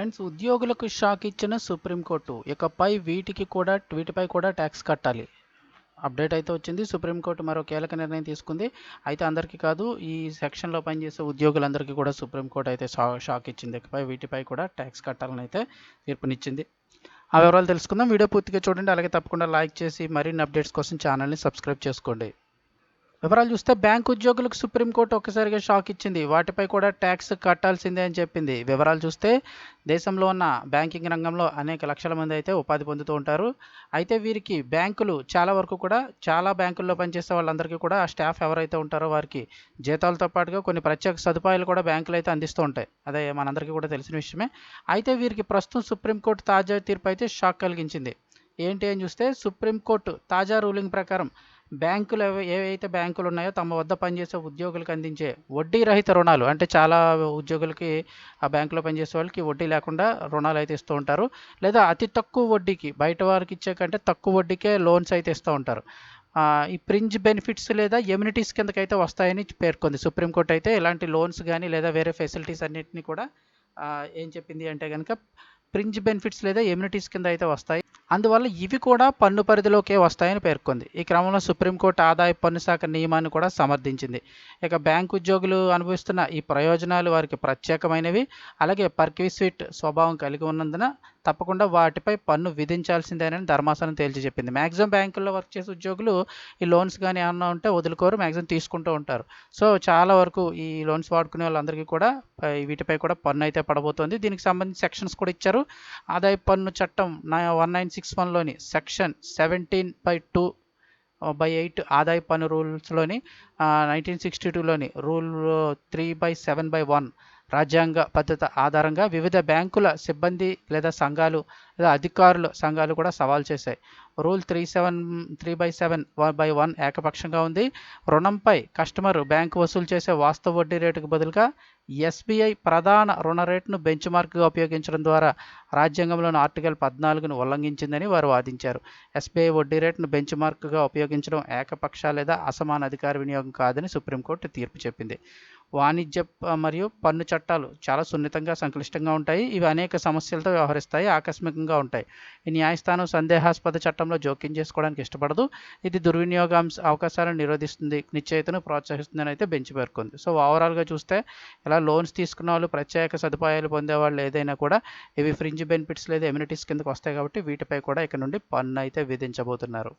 Friends ఉద్యోగులకు shock ఇచ్చిన supreme court. ఇకపై వీటికి కూడా వీటిపై కూడా ట్యాక్స్ కట్టాలి. అప్డేట్ అయితే వచ్చింది. సుప్రీంకోర్టు మరో కీలక నిర్ణయం తీసుకుంది. అయితే అందరికీ కాదు ఈ సెక్షన్లో పనిచేసే ఉద్యోగులందరికీ కూడా సుప్రీంకోర్టు అయితే షాక్ ఇచ్చింది. ఇకపై వీటిపై కూడా ట్యాక్స్ కట్టాలని అయితే తీర్పునిచ్చింది. ఆ వివరాలు తెలుసుకుందాం. వీడియో పూర్తిగా చూడండి. అలాగే తప్పకుండా లైక్ చేసి మరిన్ని అప్డేట్స్ కోసం ఛానల్ని సబ్స్క్రైబ్ చేసుకోండి. వివరాలు చూస్తే బ్యాంక్ ఉద్యోగులకు సుప్రీంకోర్టు ఒక్కసారిగా షాక్ ఇచ్చింది. వాటిపై కూడా ట్యాక్స్ కట్టాల్సిందే అని చెప్పింది. వివరాలు చూస్తే దేశంలో ఉన్న బ్యాంకింగ్ రంగంలో అనేక లక్షల మంది అయితే ఉపాధి పొందుతూ ఉంటారు. అయితే వీరికి బ్యాంకులు చాలా వరకు కూడా చాలా బ్యాంకుల్లో పనిచేసే వాళ్ళందరికీ కూడా ఆ స్టాఫ్ ఎవరైతే ఉంటారో వారికి జీతాలతో పాటుగా కొన్ని ప్రత్యేక సదుపాయాలు కూడా బ్యాంకులు అయితే అందిస్తూ ఉంటాయి. అదే మనందరికీ కూడా తెలిసిన విషయమే. అయితే వీరికి ప్రస్తుతం సుప్రీంకోర్టు తాజా తీర్పు అయితే షాక్ కలిగించింది. ఏంటి అని చూస్తే సుప్రీంకోర్టు తాజా రూలింగ్ ప్రకారం బ్యాంకులు ఏవైతే బ్యాంకులు ఉన్నాయో తమ వద్ద పనిచేసే ఉద్యోగులకు అందించే వడ్డీ రహిత రుణాలు అంటే చాలా ఉద్యోగులకి ఆ బ్యాంకులో పనిచేసే వాళ్ళకి వడ్డీ లేకుండా రుణాలు అయితే ఇస్తూ ఉంటారు. లేదా అతి తక్కువ వడ్డీకి బయట వారికి ఇచ్చే కంటే తక్కువ వడ్డీకే లోన్స్ అయితే ఇస్తూ ఉంటారు. ఈ ప్రింజ్ బెనిఫిట్స్ లేదా ఎమ్యూనిటీస్ కిందకైతే వస్తాయని పేర్కొంది. సుప్రీంకోర్టు అయితే ఇలాంటి లోన్స్ కానీ లేదా వేరే ఫెసిలిటీస్ అన్నింటినీ కూడా ఏం చెప్పింది అంటే కనుక ప్రింజ్ బెనిఫిట్స్ లేదా ఎమ్యూనిటీస్ కింద అయితే వస్తాయి. అందువల్ల ఇవి కూడా పన్ను పరిధిలోకే వస్తాయని పేర్కొంది. ఈ క్రమంలో సుప్రీంకోర్టు ఆదాయ పన్ను శాఖ నియమాన్ని కూడా సమర్థించింది. ఇక బ్యాంకు ఉద్యోగులు అనుభవిస్తున్న ఈ ప్రయోజనాలు వారికి ప్రత్యేకమైనవి. అలాగే పర్క్విస్విట్ స్వభావం కలిగి ఉన్నందున తప్పకుండా వాటిపై పన్ను విధించాల్సిందేనని ధర్మాసనం తేల్చి చెప్పింది. మ్యాక్సిమం బ్యాంకుల్లో వర్క్ చేసే ఉద్యోగులు ఈ లోన్స్ కానీ ఏమన్నా ఉంటే వదులుకోరు మ్యాక్సిమం తీసుకుంటూ ఉంటారు. సో చాలా వరకు ఈ లోన్స్ వాడుకునే వాళ్ళందరికీ కూడా వీటిపై కూడా పన్ను అయితే పడబోతోంది. దీనికి సంబంధించి సెక్షన్స్ కూడా ఇచ్చారు. ఆదాయ పన్ను చట్టం one nine six వన్లోని section seventeen by two by eight ఆదాయ పన్ను రూల్స్లోని nineteen sixty టూలోని rule three by seven by one రాజ్యాంగ పద్ధతి ఆధారంగా వివిధ బ్యాంకుల సిబ్బంది లేదా సంఘాలు లేదా అధికారుల సంఘాలు కూడా సవాల్ చేశాయి. Rule three seven three by seven one by one ఏకపక్షంగా ఉంది. రుణంపై కస్టమర్ బ్యాంకు వసూలు చేసే వాస్తవ వడ్డీ రేటుకు బదులుగా ఎస్బీఐ ప్రధాన రుణ రేటును బెంచ్ మార్క్గా ఉపయోగించడం ద్వారా రాజ్యాంగంలోని ఆర్టికల్ పద్నాలుగును ఉల్లంఘించిందని వారు వాదించారు. ఎస్బీఐ వడ్డీ రేటును బెంచ్ మార్క్గా ఉపయోగించడం ఏకపక్ష లేదా అసమాన అధికార వినియోగం కాదని సుప్రీంకోర్టు తీర్పు చెప్పింది. వాణిజ్య మరియు పన్ను చట్టాలు చాలా సున్నితంగా సంక్లిష్టంగా ఉంటాయి. ఇవి అనేక సమస్యలతో వ్యవహరిస్తాయి ఆకస్మికంగా ఉంటాయి. ఈ న్యాయస్థానం సందేహాస్పద చట్టంలో జోక్యం చేసుకోవడానికి ఇష్టపడదు. ఇది దుర్వినియోగ అవకాశాలను నిరోధిస్తుంది నిశ్చయితను ప్రోత్సహిస్తుందని అయితే బెంచ్ పేర్కొంది. సో ఓవరాల్గా చూస్తే ఇలా లోన్స్ తీసుకున్న వాళ్ళు ప్రత్యేక సదుపాయాలు పొందేవాళ్ళు ఏదైనా కూడా ఇవి ఫ్రింజ్ బెనిఫిట్స్ లేదా ఎమ్యూనిటీస్ కిందకు వస్తాయి కాబట్టి వీటిపై కూడా ఇక నుండి పన్ను అయితే విధించబోతున్నారు.